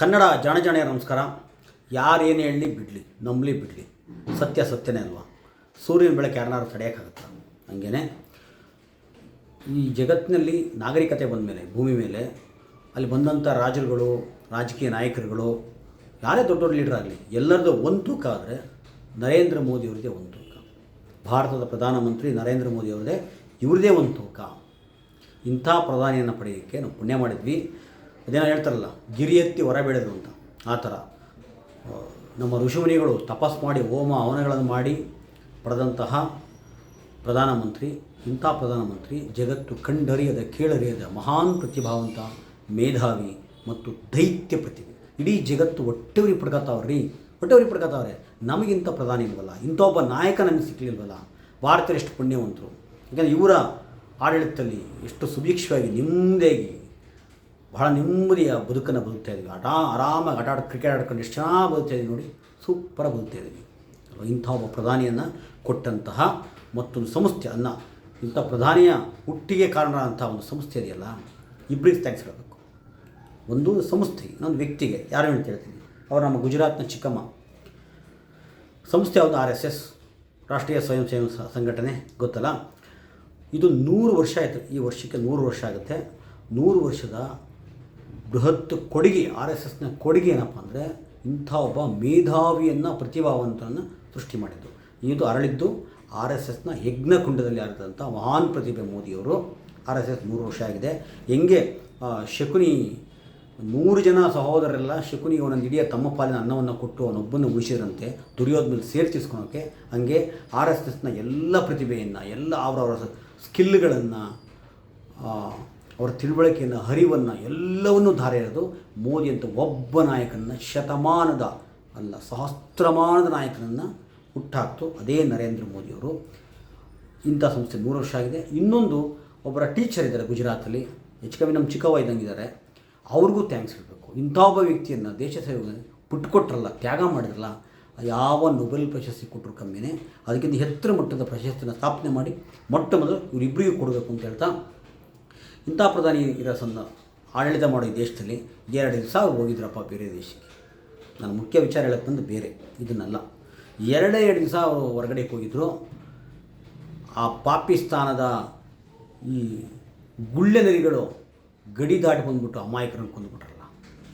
ಕನ್ನಡ ಜಾಣ ಜಾಣೆಯ ನಮಸ್ಕಾರ. ಯಾರೇನು ಹೇಳಲಿ ಬಿಡಲಿ, ನಂಬಲಿ ಬಿಡಲಿ. ಸತ್ಯ ಸತ್ಯನೇ ಅಲ್ವಾ? ಸೂರ್ಯನ ಬೆಳಕು ಯಾರನ್ನಾರು ತಡೆಯೋಕ್ಕಾಗತ್ತ? ಹಂಗೇನೆ. ಈ ಜಗತ್ತಿನಲ್ಲಿ ನಾಗರಿಕತೆ ಬಂದ ಮೇಲೆ ಭೂಮಿ ಮೇಲೆ, ಅಲ್ಲಿ ಬಂದಂಥ ರಾಜರುಗಳು, ರಾಜಕೀಯ ನಾಯಕರುಗಳು, ಯಾರೇ ದೊಡ್ಡ ದೊಡ್ಡ ಲೀಡರ್ ಆಗಲಿ, ಎಲ್ಲರದ್ದು ಒಂದು ತೂಕ ಆದರೆ ನರೇಂದ್ರ ಮೋದಿಯವ್ರದ್ದೇ ಒಂದು ತೂಕ. ಭಾರತದ ಪ್ರಧಾನಮಂತ್ರಿ ನರೇಂದ್ರ ಮೋದಿಯವ್ರದ್ದೇ ಇವ್ರದ್ದೇ ಒಂದು ತೂಕ. ಇಂಥ ಪ್ರಧಾನಿಯನ್ನು ಪಡೆಯೋಕ್ಕೆ ನಾವು ಪುಣ್ಯ ಮಾಡಿದ್ವಿ. ಅದೇನೋ ಹೇಳ್ತಾರಲ್ಲ, ಗಿರಿ ಎತ್ತಿ ಹೊರ ಬೆಳೆದು ಅಂತ. ಆ ಥರ. ನಮ್ಮ ಋಷಿಮುನಿಗಳು ತಪಸ್ ಮಾಡಿ ಹೋಮ ಹವನಗಳನ್ನು ಮಾಡಿ ಪಡೆದಂತಹ ಪ್ರಧಾನಮಂತ್ರಿ, ಇಂಥ ಪ್ರಧಾನಮಂತ್ರಿ, ಜಗತ್ತು ಕಂಡರಿಯದ, ಕೇಳರಿಯದ ಮಹಾನ್ ಪ್ರತಿಭಾವಂತ ಮೇಧಾವಿ ಮತ್ತು ದೈತ್ಯ ಪ್ರತಿಭೆ. ಇಡೀ ಜಗತ್ತು ಹೊಟ್ಟೆವ್ರಿ ಪಡ್ಕತ್ತಾವ್ರಿ ಹೊಟ್ಟೆವ್ರಿ ಪಡ್ಕೋತಾವ್ರೆ. ನಮಗಿಂತ ಪ್ರಧಾನಿ ಇಲ್ವಲ್ಲ? ಇಂಥ ಒಬ್ಬ ನಾಯಕ ನಮಗೆ ಸಿಕ್ಕಲಿಲ್ವಲ್ಲ ಭಾರತರು ಎಷ್ಟು ಪುಣ್ಯವಂತರು. ಯಾಕಂದರೆ ಇವರ ಆಡಳಿತದಲ್ಲಿ ಎಷ್ಟು ಸುಭಿಕ್ಷವಾಗಿ ನೆಮ್ಮದಿಯಾಗಿ ಬಹಳ ನೆಮ್ಮದಿಯ ಬದುಕನ್ನು ಬದುಕ್ತಾ ಇದ್ವಿ ಆಟ, ಆರಾಮಾಗಿ ಆಟ ಆಡಿ ಕ್ರಿಕೆಟ್ ಆಡ್ಕೊಂಡು ಎಷ್ಟು ಚೆನ್ನಾಗಿ ಬದುಕ್ತಾ ಇದ್ದೀವಿ ನೋಡಿ. ಸೂಪರಾಗಿ ಬದುಕ್ತಾ ಅಲ್ವಾ? ಇಂಥ ಒಬ್ಬ ಪ್ರಧಾನಿಯನ್ನು ಕೊಟ್ಟಂತಹ ಮತ್ತೊಂದು ಸಂಸ್ಥೆ ಅನ್ನ, ಇಂಥ ಪ್ರಧಾನಿಯ ಹುಟ್ಟಿಗೆ ಕಾರಣ ಅಂತ ಒಂದು ಸಂಸ್ಥೆ ಇದೆಯಲ್ಲ ಇಬ್ಬರಿಗೆ ಥ್ಯಾಂಕ್ಸ್ ಹೇಳಬೇಕು. ಒಂದು ಸಂಸ್ಥೆ, ಇನ್ನೊಂದು ವ್ಯಕ್ತಿಗೆ, ಯಾರು ಅಂತ ಹೇಳ್ತೀನಿ ಅವರು ನಮ್ಮ ಗುಜರಾತ್ನ ಚಿಕ್ಕಮ್ಮ. ಸಂಸ್ಥೆ ಯಾವುದು? ಆರ್ ಎಸ್ ಎಸ್, ರಾಷ್ಟ್ರೀಯ ಸ್ವಯಂ ಸೇವಾ ಸಂಘಟನೆ, ಗೊತ್ತಲ್ಲ? ಇದು ನೂರು ವರ್ಷ ಆಯಿತು. ಈ ವರ್ಷಕ್ಕೆ ನೂರು ವರ್ಷ ಆಗುತ್ತೆ. ನೂರು ವರ್ಷದ ಬೃಹತ್ ಕೊಡುಗೆ, ಆರ್ ಎಸ್ ಎಸ್ನ ಕೊಡುಗೆ ಏನಪ್ಪ ಅಂದರೆ ಇಂಥ ಒಬ್ಬ ಮೇಧಾವಿಯನ್ನು ಪ್ರತಿಭಾವಂತನನ್ನು ಸೃಷ್ಟಿ ಮಾಡಿದ್ದು. ಇದು ಅರಳಿದ್ದು ಆರ್ ಎಸ್ ಎಸ್ನ ಯಜ್ಞಕುಂಡದಲ್ಲಿ ಹರಿದಂಥ ಮಹಾನ್ ಪ್ರತಿಭೆ ಮೋದಿಯವರು. ಆರ್ ಎಸ್ ಎಸ್ ಮೂರು ವರ್ಷ ಆಗಿದೆ. ಹೆಂಗೆ ಶಕುನಿ, ನೂರು ಜನ ಸಹೋದರರೆಲ್ಲ ಶಕುನಿ ಅವನೊಂದು ಇಡೀ ತಮ್ಮ ಪಾಲಿನ ಅನ್ನವನ್ನು ಕೊಟ್ಟು ಅವನೊಬ್ಬನ್ನು ಉಳಿಸಿದ್ರಂತೆ ದುರ್ಯೋಧನ ಮೇಲೆ ಸೇರ್ತಿಸ್ಕೊಳೋಕ್ಕೆ, ಹಂಗೆ ಆರ್ ಎಸ್ ಎಸ್ನ ಎಲ್ಲ ಪ್ರತಿಭೆಯನ್ನು, ಎಲ್ಲ ಅವರವರ ಸ್ಕಿಲ್ಗಳನ್ನು ಅವರ ತಿಳುವಳಿಕೆಯನ್ನು, ಹರಿವನ್ನು ಎಲ್ಲವನ್ನೂ ಧಾರೆ ಎರೆದು ಮೋದಿ ಅಂತ ಒಬ್ಬ ನಾಯಕನನ್ನು ಶತಮಾನದ ಅಲ್ಲ, ಸಹಸ್ರಮಾನದ ನಾಯಕನನ್ನು ಹುಟ್ಟಾಕ್ತು. ಅದೇ ನರೇಂದ್ರ ಮೋದಿಯವರು ಇಂಥ ಸಂಸ್ಥೆ ನೂರು ವರ್ಷ ಆಗಿದೆ. ಇನ್ನೊಂದು, ಒಬ್ಬರ ಟೀಚರ್ ಇದ್ದಾರೆ ಗುಜರಾತಲ್ಲಿ ಹೆಚ್ಚು ಕಮ್ಮಿ ನಮ್ಮ ಚಿಕ್ಕವ್ವ ಇದ್ದಂಗಿದ್ದಾರೆ. ಅವ್ರಿಗೂ ಥ್ಯಾಂಕ್ಸ್ ಹೇಳಬೇಕು. ಇಂಥ ಒಬ್ಬ ವ್ಯಕ್ತಿಯನ್ನು ದೇಶ ಸೇವೆ ಬಿಟ್ಕೊಟ್ರಲ್ಲ, ತ್ಯಾಗ ಮಾಡಿದ್ರಲ್ಲ, ಯಾವ ನೊಬೆಲ್ ಪ್ರಶಸ್ತಿ ಕೊಟ್ಟರು ಕಮ್ಮಿನೇ. ಅದಕ್ಕಿಂತ ಎತ್ತರ ಮಟ್ಟದ ಪ್ರಶಸ್ತಿಯನ್ನು ಸ್ಥಾಪನೆ ಮಾಡಿ, ಮೊಟ್ಟ ಮೊದಲು ಇವರಿಬ್ಬರಿಗೂ ಕೊಡಬೇಕು ಅಂತ ಹೇಳ್ತಾ ಇಂಥ ಪ್ರಧಾನಿ ಇರೋ ಸಂದ ಆಡಳಿತ ಮಾಡೋ ದೇಶದಲ್ಲಿ ಎರಡು ದಿವಸ ಹೋಗಿದ್ರಪ್ಪ ಬೇರೆ ದೇಶಕ್ಕೆ. ನಾನು ಮುಖ್ಯ ವಿಚಾರ ಹೇಳಕ್ಕೆ ಬಂದು ಬೇರೆ, ಇದನ್ನಲ್ಲ. ಎರಡೇ ಎರಡು ದಿವಸ ಅವರು ಹೊರಗಡೆ ಹೋಗಿದ್ದರು ಆ ಪಾಕಿಸ್ತಾನದ ಈ ಗುಳ್ಳೆ ನರಿಗಳು ಗಡಿ ದಾಟಿ ಬಂದ್ಬಿಟ್ಟು ಅಮಾಯಕರನ್ನು ಕೊಂದುಬಿಟ್ರಲ್ಲ,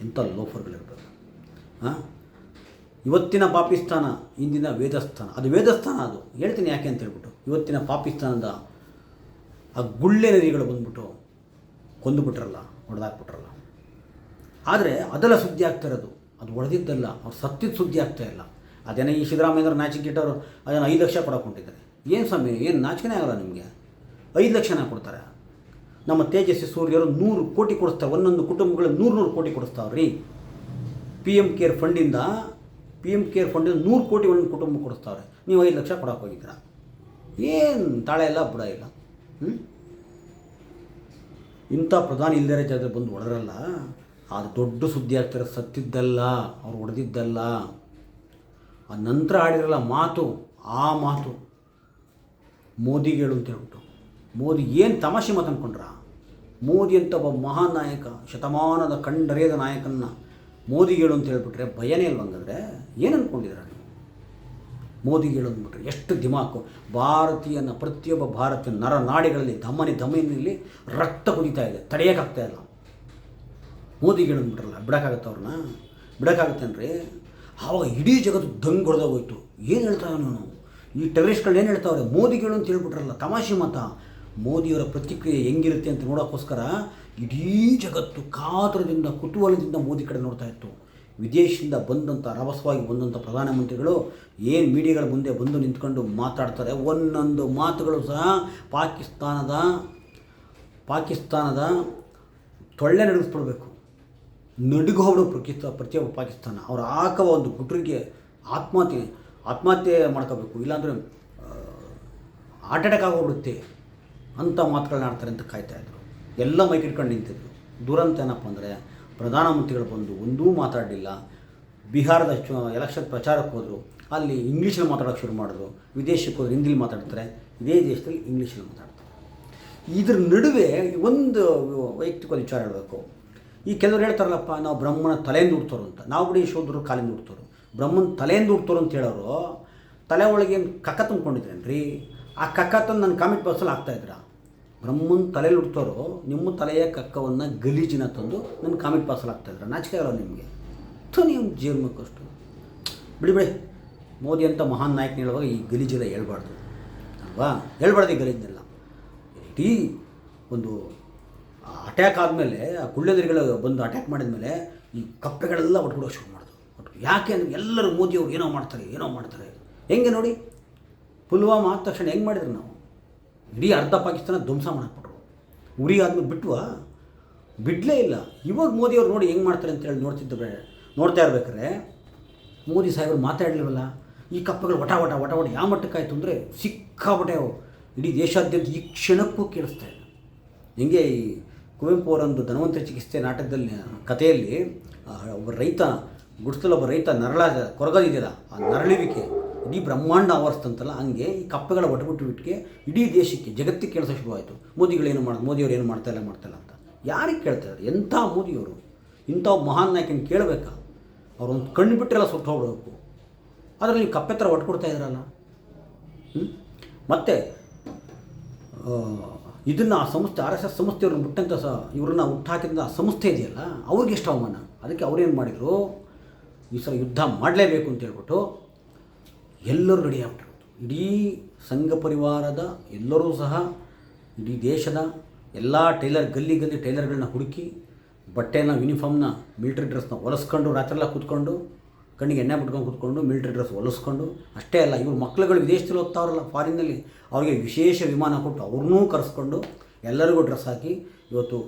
ಎಂಥ ಲೋಫರ್ಗಳಿರ್ಬೋದು ಹಾಂ ಇವತ್ತಿನ ಪಾಕಿಸ್ತಾನ, ಇಂದಿನ ವೇದಸ್ಥಾನ, ಅದು ವೇದಸ್ಥಾನ ಅದು. ಹೇಳ್ತೀನಿ ಯಾಕೆ ಅಂತ ಹೇಳ್ಬಿಟ್ಟು, ಇವತ್ತಿನ ಪಾಕಿಸ್ತಾನದ ಆ ಗುಳ್ಳೆ ನರಿಗಳು ಬಂದ್ಬಿಟ್ಟು ಕೊಂದುಬಿಟ್ರಲ್ಲ, ಹೊಡೆದಾಕ್ಬಿಟ್ರಲ್ಲ. ಆದರೆ ಅದೆಲ್ಲ ಸುದ್ದಿ ಆಗ್ತಾ ಇರೋದು. ಅದು ಹೊಡೆದಿದ್ದಲ್ಲ, ಅವ್ರು ಸತ್ತಿದ್ದು ಸುದ್ದಿ ಆಗ್ತಾ ಇಲ್ಲ. ಅದೇನೋ ಈ ಸಿದ್ದರಾಮಯ್ಯವ್ರು ನಾಚಿಕೆಟ್ಟವರು ಅದನ್ನು ಐದು ಲಕ್ಷ ಕೊಡಕೊಂಡಿದ್ದಾರೆ ಏನು ಸ್ವಾಮಿ, ಏನು ನಾಚಿಕೆನೇ ಆಗಲ್ಲ ನಿಮಗೆ? ಐದು ಲಕ್ಷನ ಕೊಡ್ತಾರೆ. ನಮ್ಮ ತೇಜಸ್ವಿ ಸೂರ್ಯರು ನೂರು ಕೋಟಿ ಕೊಡಿಸ್ತಾರೆ ಒಂದೊಂದು ಕುಟುಂಬಗಳು ನೂರು ನೂರು ಕೋಟಿ ಕೊಡಿಸ್ತಾವ್ರಿ. ಪಿ ಎಂ ಕೇರ್ ಫಂಡಿಂದ ಪಿ ಎಂ ಕೇರ್ ಫಂಡಿಂದ ನೂರು ಕೋಟಿ ಒಂದೊಂದು ಕುಟುಂಬ ಕೊಡಿಸ್ತಾವ್ರೆ. ನೀವು ಐದು ಲಕ್ಷ ಕೊಡೋಕೆ ಹೋಗಿದ್ದೀರಾ? ಏನು ತಾಳೆ ಇಲ್ಲ ಬುಡ ಇಲ್ಲ. ಹ್ಞೂ ಇಂಥ ಪ್ರಧಾನಿ ಇಲ್ಲದೇ ಜಾತ್ರೆ ಬಂದು ಒಡರಲ್ಲ ಅದು ದೊಡ್ಡ ಸುದ್ದಿ ಆಗ್ತಾರೆ, ಸತ್ತಿದ್ದಲ್ಲ, ಅವ್ರು ಹೊಡೆದಿದ್ದಲ್ಲ. ಆ ನಂತರ ಆಡಿರಲ್ಲ ಮಾತು, ಆ ಮಾತು. ಮೋದಿಗಳು ಅಂತ ಹೇಳ್ಬಿಟ್ಟು. ಮೋದಿ ಏನು ತಮಾಷೆ ಮಾತು ಅಂದ್ಕೊಂಡ್ರ ಮೋದಿ ಅಂತ ಒಬ್ಬ ಮಹಾನ್ ನಾಯಕ ಶತಮಾನದ ಕಂಡರಿಯದ ನಾಯಕನ್ನ ಮೋದಿಗಳು ಅಂತ ಹೇಳ್ಬಿಟ್ರೆ ಭಯನೇ ಇಲ್ವಂಗಂದ್ರೆ ಏನು ಅಂದ್ಕೊಂಡಿದ್ದೀರ ನೀವು ಹೇಳೋದ್ಬಿಟ್ರೆ ಎಷ್ಟು ದಿಮಾಕು. ಭಾರತೀಯನ ಪ್ರತಿಯೊಬ್ಬ ಭಾರತೀಯ ನರನಾಡಿಗಳಲ್ಲಿ ಧಮನಿ, ಧಮನಿಯಲ್ಲಿ ರಕ್ತ ಕುದಿತಾ ಇದೆ. ತಡೆಯೋಕ್ಕಾಗ್ತಾ ಇಲ್ಲ. ಮೋದಿಗಳು ಬಿಟ್ರಲ್ಲ, ಬಿಡೋಕ್ಕಾಗತ್ತೆ ಅವ್ರನ್ನ? ಬಿಡೋಕ್ಕಾಗತ್ತೇನ್ರಿ ಆವಾಗ ಇಡೀ ಜಗತ್ತು ದಂಗ್ ಹೊಡೆದೋಗೋಯ್ತು ಏನು ಹೇಳ್ತಾವೆ ನಾನು ಈ ಟೆರರಿಸ್ಟ್ಗಳು ಏನು ಹೇಳ್ತಾವ್ರೆ ಮೋದಿಗಳು ಅಂತ ಹೇಳ್ಬಿಟ್ರಲ್ಲ, ತಮಾಷೆ ಮತ? ಮೋದಿಯವರ ಪ್ರತಿಕ್ರಿಯೆ ಹೆಂಗಿರುತ್ತೆ ಅಂತ ನೋಡೋಕ್ಕೋಸ್ಕರ ಇಡೀ ಜಗತ್ತು ಕಾತರದಿಂದ, ಕುತೂಹಲದಿಂದ ಮೋದಿ ಕಡೆ ನೋಡ್ತಾ ಇತ್ತು. ವಿದೇಶದಿಂದ ಬಂದಂಥ ರಭಸವಾಗಿ ಬಂದಂಥ ಪ್ರಧಾನಮಂತ್ರಿಗಳು ಏನು ಮೀಡಿಯಾಗಳ ಮುಂದೆ ಬಂದು ನಿಂತ್ಕೊಂಡು ಮಾತಾಡ್ತಾರೆ, ಒಂದೊಂದು ಮಾತುಗಳು ಸಹ ಪಾಕಿಸ್ತಾನದ ಪಾಕಿಸ್ತಾನದ ತೊಳ್ಳೆ ನಡೆಸ್ಬಿಡ್ಬೇಕು. ನಡುಗೋಡು ಪ್ರಕಿಸ್ತ ಪ್ರತಿಯೊಬ್ಬ ಪಾಕಿಸ್ತಾನ. ಅವ್ರು ಹಾಕುವ ಒಂದು ಗುಟ್ರಿಗೆ ಆತ್ಮಹತ್ಯೆ ಆತ್ಮಹತ್ಯೆ ಮಾಡ್ಕೋಬೇಕು. ಇಲ್ಲಾಂದರೆ ಹಾರ್ಟ್ ಅಟ್ಯಾಕ್ ಆಗೋಗ್ಬಿಡುತ್ತೆ ಅಂಥ ಮಾತುಗಳನ್ನ ಆಡ್ತಾರೆ ಅಂತ ಕಾಯ್ತಾಯಿದ್ರು ಎಲ್ಲ ಮೈಕ್ ಇಟ್ಕೊಂಡು ನಿಂತಿದ್ರು. ದುರಂತ ಏನಪ್ಪ ಅಂದರೆ ಪ್ರಧಾನಮಂತ್ರಿಗಳು ಬಂದು ಒಂದೂ ಮಾತಾಡಲಿಲ್ಲ. ಬಿಹಾರದ ಚು, ಎಲೆಕ್ಷನ್ ಪ್ರಚಾರಕ್ಕೆ ಹೋದರು. ಅಲ್ಲಿ ಇಂಗ್ಲೀಷಲ್ಲಿ ಮಾತಾಡೋಕೆ ಶುರು ಮಾಡಿದ್ರು. ವಿದೇಶಕ್ಕೆ ಹೋದ್ರೆ ಹಿಂದಿಲಿ ಮಾತಾಡ್ತಾರೆ. ಇದೇ ದೇಶದಲ್ಲಿ ಇಂಗ್ಲೀಷಲ್ಲಿ ಮಾತಾಡ್ತಾರೆ. ಇದ್ರ ನಡುವೆ ಒಂದು ವೈಯಕ್ತಿಕ ವಿಚಾರ ಹೇಳಬೇಕು. ಈ ಕೆಲವರು ಹೇಳ್ತಾರಲ್ಲಪ್ಪ, ನಾವು ಬ್ರಹ್ಮನ ತಲೆಯಿಂದ ಉಡ್ತೋರು ಅಂತ. ನಾವು ಬಿಡಿ ಶೋಧರು ಕಾಲಿಂದ ಉಡ್ತೋರು ಬ್ರಹ್ಮನ ತಲೆಯಿಂದ ಉಡ್ತೋರು ಅಂತ ಹೇಳೋರು, ತಲೆ ಒಳಗೆ ಕಕ್ಕ ತುಂಬ್ಕೊಂಡಿದ್ರೇನ್ರಿ ಆ ಕಕ್ಕ ತಂದು ನನ್ನ ಕಾಮಿಟ್ ಬಾಕ್ಸಲ್ಲಿ ಹಾಕ್ತಾಯಿದ್ರಾ ಬ್ರಹ್ಮನ ತಲೆಯಲ್ಲಿ ಹುಡ್ತಾರೋ, ನಿಮ್ಮ ತಲೆಯ ಕಕ್ಕವನ್ನು ಗಲೀಜಿನ ತಂದು ನನ್ನ ಕಾಮಿಟ್ ಪಾಸಲ್ ಇದ್ರೆ ನಾಚಿಕೆ ಆಗಲ್ಲ ನಿಮಗೆ. ಥೂ, ನೀವು ಜೀವನಕ್ಕಷ್ಟು ಬಿಡಿ ಬಿಡಿ. ಮೋದಿ ಅಂತ ಮಹಾನ್ ನಾಯಕನ ಹೇಳುವಾಗ ಈ ಗಲೀಜೆಲ್ಲ ಹೇಳ್ಬಾರ್ದು. ಅಲ್ವಾ? ಹೇಳ್ಬಾರ್ದು ಈ ಗಲೀಜನ್ನೆಲ್ಲ ಇಡೀ ಒಂದು ಅಟ್ಯಾಕ್ ಆದಮೇಲೆ, ಆ ಕುಳ್ಳೆದರಿಗಳು ಬಂದು ಅಟ್ಯಾಕ್ ಮಾಡಿದ್ಮೇಲೆ ಈ ಕಪ್ಪೆಗಳೆಲ್ಲ ಒಟ್ಕೊಡೋ ಶುರು ಮಾಡಿದ್ರು ಒಟ್ಟು ಯಾಕೆ ಅಂದರೆ ಎಲ್ಲರೂ ಮೋದಿಯವರು ಏನೋ ಮಾಡ್ತಾರೆ ಏನೋ ಮಾಡ್ತಾರೆ. ಹೆಂಗೆ ನೋಡಿ? ಪುಲ್ವಾಮಾ ಆದ ತಕ್ಷಣ ಹೆಂಗೆ ಮಾಡಿದ್ರು ನಾವು? ಇಡೀ ಅರ್ಧ ಪಾಕಿಸ್ತಾನ ಧ್ವಂಸ ಮಾಡಿಬಿಟ್ರು. ಉರಿ ಆದ್ಮೇಲೆ ಬಿಟ್ಟುವ ಬಿಡಲೇ ಇಲ್ಲ. ಇವಾಗ ಮೋದಿಯವ್ರು ನೋಡಿ ಹೆಂಗೆ ಮಾಡ್ತಾರೆ ಅಂತೇಳಿ ನೋಡ್ತಿದ್ದರೆ ನೋಡ್ತಾ ಇರ್ಬೇಕಾದ್ರೆ ಮೋದಿ ಸಾಹೇಬರು ಮಾತಾಡಲಿವಲ್ಲ ಈ ಕಪ್ಪಗಳು ವಟ ವಟ ವಟ ವಟ ಯಾವ ಮಟ್ಟಕ್ಕಾಯಿತು ಅಂದರೆ ಸಿಕ್ಕಾಪಟ್ಟೆ ಇಡೀ ದೇಶಾದ್ಯಂತ ಈ ಕ್ಷಣಕ್ಕೂ ಕೇಳಿಸ್ತಾ ಇಲ್ಲ. ಹಿಂಗೆ ಈ ಕುವೆಂಪು ಅವರೊಂದು ಧನವಂತರ ಚಿಕಿತ್ಸೆ ನಾಟಕದಲ್ಲಿ, ಕಥೆಯಲ್ಲಿ ಒಬ್ಬ ರೈತ ಗುಡಿಸಲು ಒಬ್ಬ ರೈತ ನರಳ ಕೊರಗದಿದೆಯಲ್ಲ ಆ ನರಳುವಿಕೆ. ಇಡೀ ಬ್ರಹ್ಮಾಂಡ ಆವರಿಸ್ತಂತಲ್ಲ ಹಂಗೆ ಈ ಕಪ್ಪೆಗಳ ಒಟ್ಟುಬಿಟ್ಟು ಬಿಟ್ಟಿಗೆ ಇಡೀ ದೇಶಕ್ಕೆ ಜಗತ್ತಿಗೆ ಕೆಲಸ ಶುರುವಾಯಿತು. ಮೋದಿಗಳೇನು ಮಾಡೋದು ಮೋದಿಯವರು ಏನು ಮಾಡ್ತಾ ಇಲ್ಲ ಮಾಡ್ತಾ ಇಲ್ಲ ಅಂತ. ಯಾರಿಗೆ ಕೇಳ್ತಾರೆ ಎಂಥ ಮೋದಿಯವರು? ಇಂಥ ಮಹಾನ್ ನಾಯಕನ ಕೇಳಬೇಕಾ? ಅವ್ರೊಂದು ಕಣ್ಣು ಬಿಟ್ಟರೆಲ್ಲ ಸುಟ್ಟು ಹೋಗ್ಬೇಕು ಆದರೆ ನೀವು ಕಪ್ಪೆ ಥರ ಒಟ್ಕೊಡ್ತಾ ಇದ್ರಲ್ಲ ಹ್ಞೂ ಮತ್ತೆ ಇದನ್ನು ಆ ಸಂಸ್ಥೆ, ಆರ್ ಎಸ್ ಎಸ್ ಸಂಸ್ಥೆಯವ್ರನ್ನ ಬಿಟ್ಟಂಥ ಸಹ ಇವ್ರನ್ನ ಹುಟ್ಟಾಕಿದ ಆ ಸಂಸ್ಥೆ ಇದೆಯಲ್ಲ, ಅವ್ರಿಗೆ ಎಷ್ಟು ಅವಮಾನ? ಅದಕ್ಕೆ ಅವ್ರೇನು ಮಾಡಿದರು? ಈ ಸಲ ಯುದ್ಧ ಮಾಡಲೇಬೇಕು ಅಂತ ಹೇಳ್ಬಿಟ್ಟು ಎಲ್ಲರೂ ರೆಡಿ ಆಗ್ಬಿಟ್ಟಿರೋದು ಇಡೀ ಸಂಘ ಪರಿವಾರದ ಎಲ್ಲರೂ ಸಹ, ಇಡೀ ದೇಶದ ಎಲ್ಲ ಟೈಲರ್ ಗಲ್ಲಿ ಗಲ್ಲಿ ಟೈಲರ್ಗಳನ್ನ ಹುಡುಕಿ, ಬಟ್ಟೆನ ಯೂನಿಫಾರ್ಮ್ನ ಮಿಲ್ಟ್ರಿ ಡ್ರೆಸ್ನ ಹೊಲಿಸ್ಕೊಂಡು ರಾತ್ರೆಲ್ಲ ಕೂತ್ಕೊಂಡು, ಕಣ್ಣಿಗೆ ಎಣ್ಣೆ ಬಿಟ್ಕೊಂಡು ಕೂತ್ಕೊಂಡು ಮಿಲ್ಟ್ರಿ ಡ್ರೆಸ್ ಹೊಲಿಸ್ಕೊಂಡು, ಅಷ್ಟೇ ಅಲ್ಲ, ಇವ್ರ ಮಕ್ಳುಗಳು ವಿದೇಶದಲ್ಲಿ ಹೋಗ್ತಾವ್ರಲ್ಲ ಫಾರಿನಲ್ಲಿ ಅವರಿಗೆ ವಿಶೇಷ ವಿಮಾನ ಕೊಟ್ಟು ಅವ್ರನ್ನೂ ಕರೆಸ್ಕೊಂಡು ಎಲ್ಲರಿಗೂ ಡ್ರೆಸ್ ಹಾಕಿ ಇವತ್ತು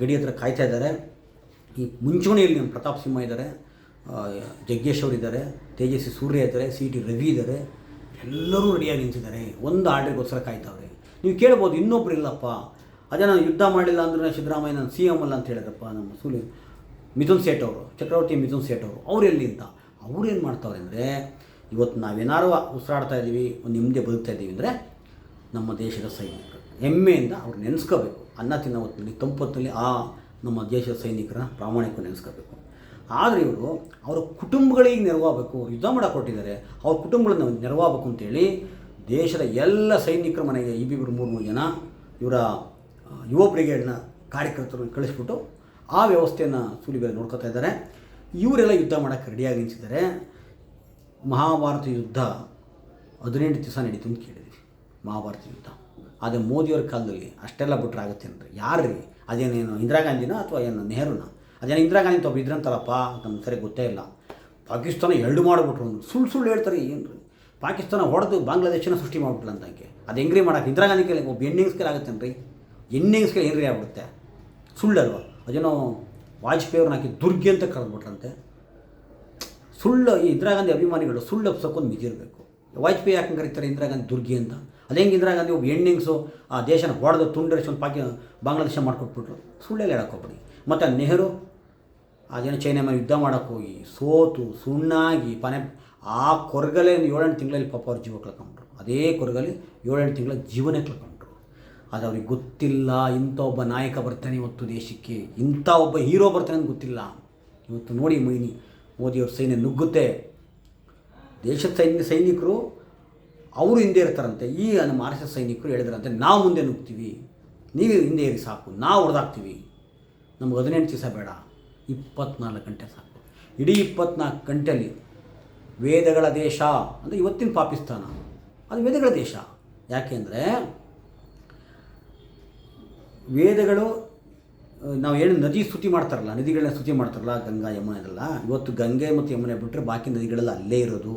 ಗಡಿ ಹತ್ರ ಕಾಯ್ತಾ ಇದ್ದಾರೆ. ಈ ಮುಂಚೂಣಿಯಲ್ಲಿ ಪ್ರತಾಪ್ ಸಿಂಹ ಇದ್ದಾರೆ. ಜಗ್ಗೇಶ್ ಅವರು ಇದ್ದಾರೆ ತೇಜಸ್ವಿ ಸೂರ್ಯ ಇದ್ದಾರೆ, ಸಿ ಟಿ ರವಿ ಇದ್ದಾರೆ, ಎಲ್ಲರೂ ರೆಡಿಯಾಗಿ ನಿಂತಿದ್ದಾರೆ. ಒಂದು ಆರ್ಡ್ರಿಗೋಸ್ಕರ ಕಾಯ್ತಾವ್ರೆ. ನೀವು ಕೇಳ್ಬೋದು, ಇನ್ನೊಬ್ರು ಇಲ್ಲಪ್ಪ. ಅದೇ ನಾನು ಯುದ್ಧ ಮಾಡಿಲ್ಲ ಅಂದ್ರೆ ಸಿದ್ದರಾಮಯ್ಯ, ನಾನು ಸಿ ಎಂ ಅಲ್ಲ ಅಂತ ಹೇಳಿದ್ರಪ್ಪ, ನಮ್ಮ ಸೂಲಿ ಮಿಥುನ್ ಸೇಟ್ ಅವರು, ಚಕ್ರವರ್ತಿ ಮಿಥುನ್ ಸೇಠ್ ಅವರು, ಅವ್ರು ಎಲ್ಲಿ ಅಂತ. ಅವ್ರು ಏನು ಮಾಡ್ತಾವ್ರೆ ಅಂದರೆ, ಇವತ್ತು ನಾವೇನಾರು ಉಸಿರಾಡ್ತಾ ಇದ್ದೀವಿ ಒಂದು ನಿಮ್ಮದೇ ಬದುಕ್ತಾ ಇದ್ದೀವಿ ಅಂದರೆ, ನಮ್ಮ ದೇಶದ ಸೈನಿಕರು. ಹೆಮ್ಮೆಯಿಂದ ಅವ್ರು ನೆನೆಸ್ಕೋಬೇಕು. ಅನ್ನ ತಿನ್ನೋ ಹೊತ್ತಿನಲ್ಲಿ ತಂಪೊತ್ತಲ್ಲಿ ಆ ನಮ್ಮ ದೇಶದ ಸೈನಿಕರ ಪ್ರಾಮಾಣಿಕ ನೆನೆಸ್ಕೋಬೇಕು. ಆದರೆ ಇವರು ಅವರ ಕುಟುಂಬಗಳಿಗೆ ನೆರವಾಗಬೇಕು ಯುದ್ಧ ಮಾಡೋಕೆ ಕೊಟ್ಟಿದ್ದಾರೆ, ಅವ್ರ ಕುಟುಂಬಗಳನ್ನ ನೆರವಾಗಬೇಕು ಅಂತೇಳಿ ದೇಶದ ಎಲ್ಲ ಸೈನಿಕರ ಮನೆಗೆ ಇಬ್ಬಿಬ್ಬರು ಮೂರು ಮೂರು ಜನ ಇವರ ಯುವ ಬ್ರಿಗೇಡ್ನ ಕಾರ್ಯಕರ್ತರನ್ನು ಕಳಿಸ್ಬಿಟ್ಟು ಆ ವ್ಯವಸ್ಥೆಯನ್ನು ಸೂಲಿಬೇರೆ ನೋಡ್ಕೊತಾ ಇದ್ದಾರೆ. ಇವರೆಲ್ಲ ಯುದ್ಧ ಮಾಡೋಕ್ಕೆ ರೆಡಿಯಾಗಿ ನಿಂತಿದ್ದಾರೆ. ಮಹಾಭಾರತ ಯುದ್ಧ ಹದಿನೆಂಟು ದಿವಸ ನಡೀತು ಅಂತ ಕೇಳಿದ್ವಿ ಮಹಾಭಾರತ ಯುದ್ಧ. ಆದರೆ ಮೋದಿಯವ್ರ ಕಾಲದಲ್ಲಿ ಅಷ್ಟೆಲ್ಲ ಬಿಟ್ಟರೆ ಆಗುತ್ತೆ ಅಂದರೆ ಯಾರು ರೀ ಅದೇನೇನು ಇಂದಿರಾ ಗಾಂಧಿನ ಅಥವಾ ಏನು ನೆಹರುನ? ಅದೇನು ಇಂದಿರಾ ಗಾಂಧಿ ಅಂತ ಇದ್ರಂತಾರಪ್ಪ ನಮ್ಗೆ ಸರಿ ಗೊತ್ತೇ ಇಲ್ಲ. ಪಾಕಿಸ್ತಾನ ಎರಡು ಮಾಡಿಬಿಟ್ರು ಸುಳ್ಳು ಸುಳ್ಳು ಹೇಳ್ತಾರೆ ಏನು ಪಾಕಿಸ್ತಾನ ಹೊಡೆದು ಬಾಂಗ್ಲಾದೇಶನ ಸೃಷ್ಟಿ ಮಾಡಿಬಿಟ್ಲ ಅಂತಂಗೆ ಅದು ಹೆಂಗ್ರಿ ಮಾಡಕ್ಕೆ? ಇಂದಿರಾ ಗಾಂಧಿ ಕೈಲಿ ಒಬ್ಬ ಹೆಣ್ಣಿಂಗ್ಸ್ ಕೈಲಿ ಆಗುತ್ತೇನ್ರಿ? ಹೆಣ್ಣಿಂಗ್ಸ್ ಕೈಲಿ ಏನ್ರಿ ಆಗ್ಬಿಡುತ್ತೆ? ಸುಳ್ಳಲ್ವ? ಅದೇನೋ ವಾಜಪೇಯಿ ಅವ್ರನ್ನ ಹಾಕಿ ದುರ್ಗಿ ಅಂತ ಕರೆದ್ಬಿಟ್ರಂತೆ. ಸುಳ್ಳು, ಈ ಇಂದಿರಾ ಗಾಂಧಿ ಅಭಿಮಾನಿಗಳು ಸುಳ್ಳು ಹಬ್ಸಕ್ಕೊಂದು ಮಿಗಿರಬೇಕು ವಾಜಪೇಯಿ ಯಾಕೆ ಕರೀತಾರೆ ಇಂದಿರಾ ಗಾಂಧಿ ದುರ್ಗಿ ಅಂತ? ಅದು ಹೆಂಗೆ ಇಂದಿರಾ ಗಾಂಧಿ ಒಬ್ಬ ಹೆಣ್ಣಿಂಗ್ಸು ಆ ದೇಶನ ಹೊಡೆದು ತುಂಡರಿಸಿ ಒಂದು ಪಾಕಿ ಬಾಂಗ್ಲಾದೇಶ ಮಾಡ್ಕೊಟ್ಬಿಟ್ರು? ಸುಳ್ಳೆಲ್ಲ ಹೇಳೋಕ್ಕೋಗ್ಬಿಡಿ ಮತ್ತು ನೆಹರು ಅದೇನೋ ಚೈನ ಮೇಲೆ ಯುದ್ಧ ಮಾಡೋಕ್ಕೆ ಹೋಗಿ ಸೋತು, ಸುಣ್ಣಾಗಿ ಪನೆ, ಆ ಕೊರಗಲೇ ಏಳೆಂಟು ತಿಂಗಳಲ್ಲಿ ಪಾಪ ಅವ್ರ ಜೀವ ಕಳ್ಕೊಂಡ್ರು. ಅದೇ ಕೊರಗಲ್ಲಿ ಏಳೆಂಟು ತಿಂಗಳ ಜೀವನೇ ಕಳ್ಕೊಂಡ್ರು. ಅದು ಅವ್ರಿಗೆ ಗೊತ್ತಿಲ್ಲ, ಇಂಥ ಒಬ್ಬ ನಾಯಕ ಬರ್ತಾನೆ ಇವತ್ತು ದೇಶಕ್ಕೆ, ಇಂಥ ಒಬ್ಬ ಹೀರೋ ಬರ್ತಾನೆ ಅಂತ ಗೊತ್ತಿಲ್ಲ. ಇವತ್ತು ನೋಡಿ ಮೈನಿ ಮೋದಿಯವ್ರ ಸೈನ್ಯ ನುಗ್ಗುತ್ತೆ. ದೇಶದ ಸೈನ್ಯ, ಸೈನಿಕರು, ಅವರು ಹಿಂದೆ ಇರ್ತಾರಂತೆ. ಈ ನಮ್ಮ ಆರ್ ಎಸ್ ಎಸ್ ಸೈನಿಕರು ಹೇಳಿದ್ರಂತೆ, ನಾವು ಮುಂದೆ ನುಗ್ತೀವಿ. ನೀವು ಹಿಂದೆ ಇರಿ ಸಾಕು, ನಾವು ಹೊಡೆದಾಕ್ತೀವಿ. ನಮ್ಗೆ ಹದಿನೆಂಟು ದಿವಸ ಬೇಡ. ಇಪ್ಪತ್ನಾಲ್ಕು ಗಂಟೆ ಸಾಕು. ಇಡೀ ಇಪ್ಪತ್ನಾಲ್ಕು ಗಂಟೆಯಲ್ಲಿ ವೇದಗಳ ದೇಶ, ಅಂದರೆ ಇವತ್ತಿನ ಪಾಕಿಸ್ತಾನ, ಅದು ವೇದಗಳ ದೇಶ. ಯಾಕೆಂದರೆ ವೇದಗಳು, ನಾವು ಏನು ನದಿ ಸ್ತುತಿ ಮಾಡ್ತಾರಲ್ಲ, ನದಿಗಳನ್ನ ಸ್ತುತಿ ಮಾಡ್ತಾರಲ್ಲ, ಗಂಗಾ, ಯಮುನೆ ಅದೆಲ್ಲ ಇವತ್ತು ಗಂಗೆ ಮತ್ತು ಯಮುನೆ ಬಿಟ್ಟರೆ ಬಾಕಿ ನದಿಗಳೆಲ್ಲ ಅಲ್ಲೇ ಇರೋದು.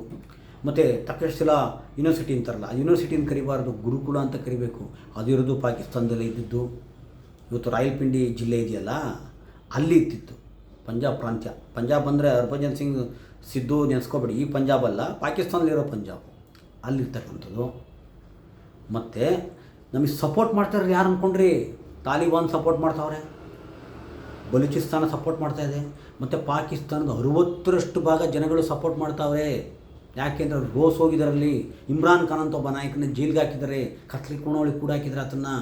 ಮತ್ತು ತಕ್ಷಶಿಲಾ ಯೂನಿವರ್ಸಿಟಿ ಅಂತಾರಲ್ಲ, ಆ ಯೂನಿವರ್ಸಿಟಿನ ಕರಿಬಾರ್ದು, ಗುರುಕುಲ ಅಂತ ಕರಿಬೇಕು. ಅದು ಇರೋದು ಪಾಕಿಸ್ತಾನದಲ್ಲೇ ಇದ್ದಿದ್ದು. ಇವತ್ತು ರಾಯಲ್ಪಿಂಡಿ ಜಿಲ್ಲೆ ಇದೆಯಲ್ಲ, ಅಲ್ಲಿ ಇತ್ತಿತ್ತು ಪಂಜಾಬ್ ಪ್ರಾಂತ್ಯ. ಪಂಜಾಬ್ ಅಂದರೆ ಹರ್ಭಜನ್ ಸಿಂಗ್, ಸಿದ್ದು ನೆನೆಸ್ಕೋಬೇಡಿ. ಈ ಪಂಜಾಬ್ ಅಲ್ಲ ಪಾಕಿಸ್ತಾನದಲ್ಲಿರೋ ಪಂಜಾಬ್. ಅಲ್ಲಿರ್ತಕ್ಕಂಥದ್ದು. ಮತ್ತು ನಮಗೆ ಸಪೋರ್ಟ್ ಮಾಡ್ತಾರೆ ಯಾರು ಅಂದ್ಕೊಂಡ್ರಿ ತಾಲಿಬಾನ್ ಸಪೋರ್ಟ್ ಮಾಡ್ತಾವ್ರೆ. ಬಲೂಚಿಸ್ತಾನ ಸಪೋರ್ಟ್ ಮಾಡ್ತಾ ಇದೆ ಮತ್ತು ಪಾಕಿಸ್ತಾನದ ಅರುವತ್ತರಷ್ಟು ಭಾಗ ಜನಗಳು ಸಪೋರ್ಟ್ ಮಾಡ್ತಾವ್ರೆ. ಯಾಕೆಂದ್ರೆ ರೋಸ್ ಹೋಗಿದಾರಲ್ಲಿ, ಇಮ್ರಾನ್ ಖಾನ್ ಅಂತ ಒಬ್ಬ ನಾಯಕನ ಜೈಲ್ಗೆ ಹಾಕಿದ್ದಾರೆ. ಕತ್ಲಿ ಕೋಣೋಳಿ ಕೂಡ ಹಾಕಿದ್ದಾರೆ ಅದನ್ನು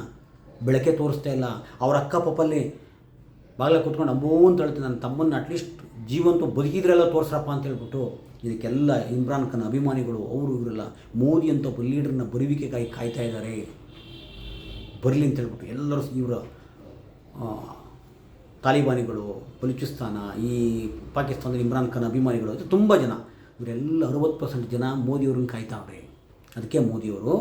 ಬೆಳಕೆ ತೋರಿಸ್ತಾ ಇಲ್ಲ. ಅವ್ರ ಅಕ್ಕ ಪಾಪಲ್ಲಿ ಬಾಗಿಲ ಕುತ್ಕೊಂಡು ಅಮ್ಮೋ ಅಂತ ಹೇಳ್ತೀನಿ, ನನ್ನ ತಮ್ಮನ್ನ ಅಟ್ಲೀಸ್ಟ್ ಜೀವಂತ ಬದುಕಿದ್ರೆಲ್ಲ ತೋರಿಸ್ರಪ್ಪ ಅಂತ ಹೇಳ್ಬಿಟ್ಟು ಇದಕ್ಕೆಲ್ಲ ಇಮ್ರಾನ್ ಖಾನ್ ಅಭಿಮಾನಿಗಳು, ಅವರು, ಇವರೆಲ್ಲ ಮೋದಿ ಅಂತ ಒಬ್ಬ ಲೀಡರ್ನ ಬರುವಿಕೆಗಾಗಿ ಕಾಯ್ತಾ ಇದ್ದಾರೆ. ಬರಲಿ ಅಂತ ಹೇಳ್ಬಿಟ್ಟು ಎಲ್ಲರೂ ಇವರ ತಾಲಿಬಾನಿಗಳು, ಬಲೂಚಿಸ್ತಾನ, ಈ ಪಾಕಿಸ್ತಾನದ ಇಮ್ರಾನ್ ಖಾನ್ ಅಭಿಮಾನಿಗಳು ತುಂಬ ಜನ. ಇವರೆಲ್ಲ ಅರುವತ್ತು ಪರ್ಸೆಂಟ್ ಜನ ಮೋದಿಯವ್ರನ್ನ ಕಾಯ್ತಾವ್ರೆ ಅದಕ್ಕೆ ಮೋದಿಯವರು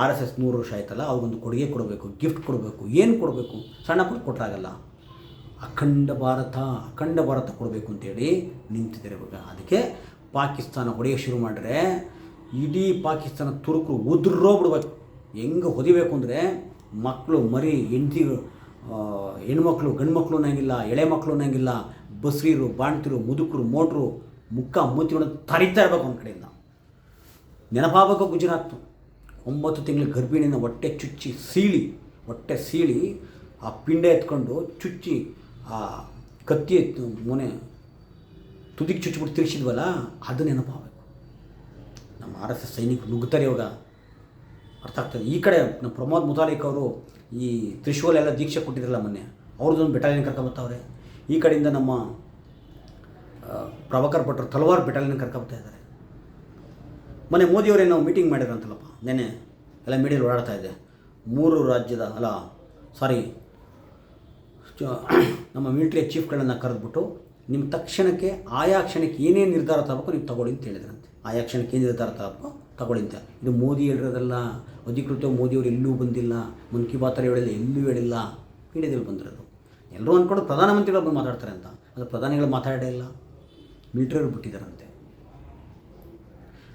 ಆರ್ ಎಸ್ ಎಸ್ ನೂರು ವರ್ಷ ಆಯ್ತಲ್ಲ, ಅವ್ರಿಗೊಂದು ಕೊಡುಗೆ ಕೊಡಬೇಕು ಗಿಫ್ಟ್ ಕೊಡಬೇಕು, ಏನು ಕೊಡಬೇಕು, ಸಣ್ಣ ಪುಟ್ಟ ಕೊಟ್ಟರಾಗಲ್ಲ ಅಖಂಡ ಭಾರತ ಅಖಂಡ ಭಾರತ ಕೊಡಬೇಕು ಅಂತೇಳಿ ನಿಂತಿದ್ದಾರೆ ಇವಾಗ. ಅದಕ್ಕೆ ಪಾಕಿಸ್ತಾನ ಹೊಡೆಯ ಶುರು ಮಾಡಿದ್ರೆ ಇಡೀ ಪಾಕಿಸ್ತಾನ ತುರುಕರು ಉದುರೋಗ್ಬಿಡ್ಬೇಕು ಹೆಂಗೆ ಹೊದಿಬೇಕು ಅಂದರೆ ಮಕ್ಕಳು ಮರಿ, ಹೆಂಡತಿ ಹೆಣ್ಮಕ್ಳು ಗಂಡು ಮಕ್ಕಳು ಅನ್ನಂಗಿಲ್ಲ, ಎಳೆ ಮಕ್ಕಳು ಅನ್ನಂಗಿಲ್ಲ, ಬಸ್ರೀರು, ಬಾಣ್ತಿರು, ಮುದುಕರು, ಮೋಟ್ರು ಮುಕ್ಕ ಮೂತಿಗಳು ತರಿತಾ ಇರಬೇಕು ಒಂದು ಕಡೆಯಿಂದ. ನೆನಪಾಗಬೇಕು ಗುಜರಾತ್. ಒಂಬತ್ತು ತಿಂಗಳ ಗರ್ಭಿಣಿನ ಹೊಟ್ಟೆ ಚುಚ್ಚಿ ಸೀಳಿ, ಹೊಟ್ಟೆ ಸೀಳಿ ಆ ಪಿಂಡ ಎತ್ಕೊಂಡು ಚುಚ್ಚಿ ಆ ಕತ್ತಿ ಮೊನೆ ತುದಿಗೆ ಚುಚ್ಚಿಬಿಟ್ಟು ತಿರುಗಿಸಿದ್ವಲ್ಲ, ಅದು ನೆನಪಾಗಬೇಕು ನಮ್ಮ ಆರ್ ಎಸ್ ಎಸ್ ಸೈನಿಕರು ನುಗ್ಗುತ್ತಾರೆ ಇವಾಗ. ಅರ್ಥ ಆಗ್ತದೆ ಈ ಕಡೆ ನಮ್ಮ ಪ್ರಮೋದ್ ಮುತಾಲಿಕ್ ಅವರು ಈ ತ್ರಿಶೂಲ್ ಎಲ್ಲ ದೀಕ್ಷೆ ಕೊಟ್ಟಿದ್ರಲ್ಲ ಮೊನ್ನೆ, ಅವ್ರದ್ದೊಂದು ಬೆಟಾಲಿಯನ್ ಕರ್ಕೊಂಬತ್ತವ್ರೆ. ಈ ಕಡೆಯಿಂದ ನಮ್ಮ ಪ್ರಭಾಕರ್ ಭಟ್ರು ತಲವಾರ್ ಬೆಟಾಲಿಯನ್ ಕರ್ಕೊಂಬತ್ತಾ ಇದ್ದಾರೆ. ಮೊನ್ನೆ ಮೋದಿಯವರೇನೋ ಮೀಟಿಂಗ್ ಮಾಡಿದ್ರಂತಲ್ಲಪ್ಪ ನೆನೆ ಎಲ್ಲ ಮೀಡಿಯಲ್ಲಿ ಓಡಾಡ್ತಾ ಇದೆ ಮೂರು ರಾಜ್ಯದ, ಅಲ್ಲ ಸಾರಿ ನಮ್ಮ ಮಿಲಿಟರಿ ಚೀಫ್ಗಳನ್ನು ಕರೆದ್ಬಿಟ್ಟು ನಿಮ್ಮ ತಕ್ಷಣಕ್ಕೆ ಆಯಾ ಕ್ಷಣಕ್ಕೆ ಏನೇನು ನಿರ್ಧಾರ ತಗೋಬೇಕು ನೀವು ತಗೊಳ್ಳಿ ಅಂತ ಹೇಳಿದ್ರಂತೆ. ಆಯಾ ಕ್ಷಣಕ್ಕೆ ಏನು ನಿರ್ಧಾರ ತಗೋಬೇಕು ತಗೊಳ್ಳಿ ಅಂತ. ಇದು ಮೋದಿ ಹೇಳಿರೋದಲ್ಲ, ಅಧಿಕೃತ ಮೋದಿಯವರು ಎಲ್ಲೂ ಬಂದಿಲ್ಲ, ಮನ್ ಕಿ ಬಾತಲ್ಲಿ ಹೇಳಿಲ್ಲ, ಎಲ್ಲೂ ಹೇಳಿಲ್ಲ. ಮೀಡಿಯಾದಲ್ಲಿ ಬಂದಿರೋದು. ಎಲ್ಲರೂ ಅಂದ್ಕೊಂಡು ಪ್ರಧಾನಮಂತ್ರಿಗಳು ಬಂದು ಮಾತಾಡ್ತಾರೆ ಅಂತ. ಅದು ಪ್ರಧಾನಿಗಳು ಮಾತಾಡೇ ಇಲ್ಲ. ಮಿಲಿಟ್ರಿಯವ್ರು ಬಿಟ್ಟಿದ್ದಾರಂತೆ.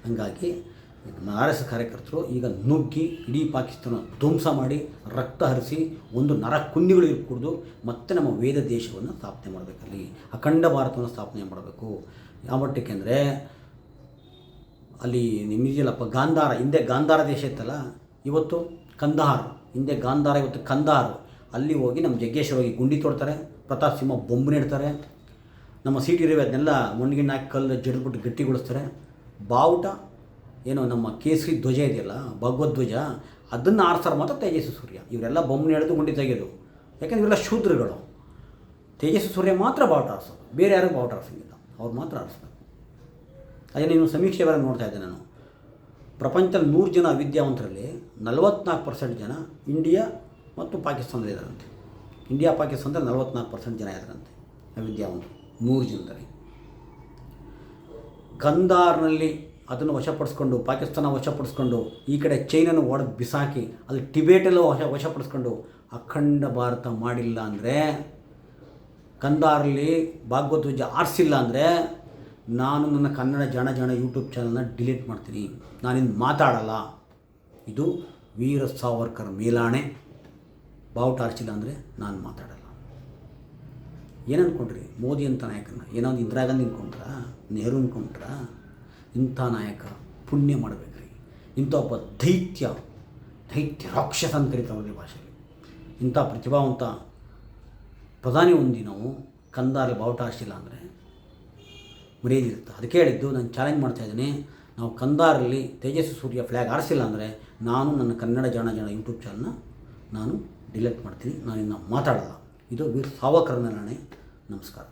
ಹಂಗಾಗಿ ಆರ್ ಎಸ್ ಕಾರ್ಯಕರ್ತರು ಈಗ ನುಗ್ಗಿ ಇಡೀ ಪಾಕಿಸ್ತಾನ ಧ್ವಂಸ ಮಾಡಿ ರಕ್ತ ಹರಿಸಿ ಒಂದು ನರ ಕುಂದಿಗಳು ಇರ್ಕೂಡ್ದು ಮತ್ತೆ ನಮ್ಮ ವೇದ ದೇಶವನ್ನು ಸ್ಥಾಪನೆ ಮಾಡಬೇಕಲ್ಲಿ, ಅಖಂಡ ಭಾರತವನ್ನು ಸ್ಥಾಪನೆ ಮಾಡಬೇಕು. ಯಾವ ಮಟ್ಟಕ್ಕೆ ಅಂದರೆ, ಅಲ್ಲಿ ನಿಮಗಿಲ್ಲಪ್ಪ ಗಾಂಧಾರ, ಹಿಂದೆ ಗಾಂಧಾರ ದೇಶ ಇತ್ತಲ್ಲ, ಇವತ್ತು ಕಂದಹಾರ್, ಹಿಂದೆ ಗಾಂಧಾರ, ಇವತ್ತು ಕಂದಹಾರ್. ಅಲ್ಲಿ ಹೋಗಿ ನಮ್ಮ ಜಗ್ಗೇಶ್ವರ ಹೋಗಿ ಗುಂಡಿ ತೊಡ್ತಾರೆ, ಪ್ರತಾಪ್ ಸಿಂಹ ಬೊಂಬು ನೀಡ್ತಾರೆ. ನಮ್ಮ ಸೀಟ್ ರವಿ ಅದನ್ನೆಲ್ಲ ಕಲ್ಲು ಹಾಕಿ ಕಲ್ಲು ಜಡಿದ್ಬಿಟ್ಟು ಗಟ್ಟಿಗೊಳಿಸ್ತಾರೆ. ಬಾವುಟ ಏನೋ ನಮ್ಮ ಕೇಸರಿ ಧ್ವಜ ಇದೆಯಲ್ಲ, ಭಗವದ್ಧ್ವಜ, ಅದನ್ನು ಆರಿಸ್ತಾರೆ ಮಾತ್ರ ತೇಜಸ್ವಿ ಸೂರ್ಯ. ಇವರೆಲ್ಲ ಬೊಮ್ಮನ ಎಳೆದು ಗುಂಡಿ ತೆಗೆಯೋದು ಯಾಕಂದ್ರೆ ಇವರೆಲ್ಲ ಶೂದ್ರಗಳು. ತೇಜಸ್ವಿ ಸೂರ್ಯ ಮಾತ್ರ ಬಾವುಟ ಆರಿಸೋದು. ಬೇರೆ ಯಾರಿಗೂ ಬಾವುಟ ಆರಿಸೋಂಗಿಲ್ಲ. ಅವ್ರು ಮಾತ್ರ ಆರಿಸ್ಬೇಕು. ಅದೇ ನೀನು ಸಮೀಕ್ಷೆ ಬೇರೆ ನೋಡ್ತಾ ಇದ್ದೆ ನಾನು. ಪ್ರಪಂಚದ ನೂರು ಜನ ವಿದ್ಯಾವಂತರಲ್ಲಿ ನಲವತ್ನಾಲ್ಕು ಪರ್ಸೆಂಟ್ ಜನ ಇಂಡಿಯಾ ಮತ್ತು ಪಾಕಿಸ್ತಾನದಲ್ಲಿ ಇದ್ದಾರಂತೆ. ಇಂಡಿಯಾ, ಪಾಕಿಸ್ತಾನದಲ್ಲಿ ನಲವತ್ನಾಲ್ಕು ಪರ್ಸೆಂಟ್ ಜನ ಇದ್ದಾರಂತೆ. ವಿದ್ಯಾವಂತರು. ನೂರು ಜನದಲ್ಲಿ. ಕಂದಾರ್ನಲ್ಲಿ ಅದನ್ನು ವಶಪಡಿಸ್ಕೊಂಡು, ಪಾಕಿಸ್ತಾನ ವಶಪಡಿಸ್ಕೊಂಡು, ಈ ಕಡೆ ಚೈನನ್ನು ಒಡೆದು ಬಿಸಾಕಿ, ಅಲ್ಲಿ ಟಿಬೇಟಲ್ಲೂ ವಶ, ವಶಪಡಿಸ್ಕೊಂಡು ಅಖಂಡ ಭಾರತ ಮಾಡಿಲ್ಲ ಅಂದರೆ ಕಂದಾರಲ್ಲಿ ಭಾಗವಧ್ವಜ ಆರಿಸಿಲ್ಲ ಅಂದರೆ, ನಾನು ನನ್ನ ಕನ್ನಡ ಜನ ಜನ ಯೂಟ್ಯೂಬ್ ಚಾನಲ್ನ ಡಿಲೀಟ್ ಮಾಡ್ತೀನಿ. ನಾನಿನ್ನು ಮಾತಾಡಲ್ಲ. ಇದು ವೀರ ಸಾವರ್ಕರ್ ಮೇಲಾಣೆ. ಬಾವುಟ ಆರಿಸಿಲ್ಲ ಅಂದರೆ ನಾನು ಮಾತಾಡಲ್ಲ. ಏನು ಅಂದ್ಕೊಂಡ್ರಿ ಮೋದಿ ಅಂತ ನಾಯಕನ? ಏನೋ ಒಂದು ಇಂದಿರಾ ಗಾಂಧಿ ಅಂದ್ಕೊಂಡ್ರಾ ನೆಹರು ಅನ್ಕೊಂಡ್ರ? ಇಂಥ ನಾಯಕ ಪುಣ್ಯ ಮಾಡಬೇಕ್ರಿ. ಇಂಥ ಒಬ್ಬ ದೈತ್ಯ ದೈತ್ಯ ರಾಕ್ಷಸ ಅಂತ ಕರಿತಾರೆ ಭಾಷೆಯಲ್ಲಿ. ಇಂಥ ಪ್ರತಿಭಾವಂತ ಪ್ರಧಾನಿ ಹೊಂದಿ ನಾವು ಕಂದಾರಲ್ಲಿ ಬಾವುಟ ಹಾರಿಸಿಲ್ಲ ಅಂದರೆ ಮರೆಯದಿರುತ್ತೆ ಅದಕ್ಕೆ ಹೇಳಿದ್ದು ನಾನು ಚಾಲೆಂಜ್ ಮಾಡ್ತಾ ಇದ್ದೀನಿ, ನಾವು ಕಂದಾರಲ್ಲಿ ತೇಜಸ್ವಿ ಸೂರ್ಯ ಫ್ಲ್ಯಾಗ್ ಆರಿಸಿಲ್ಲ ಅಂದರೆ ನಾನು ನನ್ನ ಕನ್ನಡ ಜನ ಜನ ಯೂಟ್ಯೂಬ್ ಚಾನಲ್ನ ನಾನು ಡಿಲೀಟ್ ಮಾಡ್ತೀನಿ ನಾನು ಇನ್ನು ಮಾತಾಡಲ್ಲ. ಇದು ವೀರ್ ಮೇಲಾಣೆ ನಮಸ್ಕಾರ.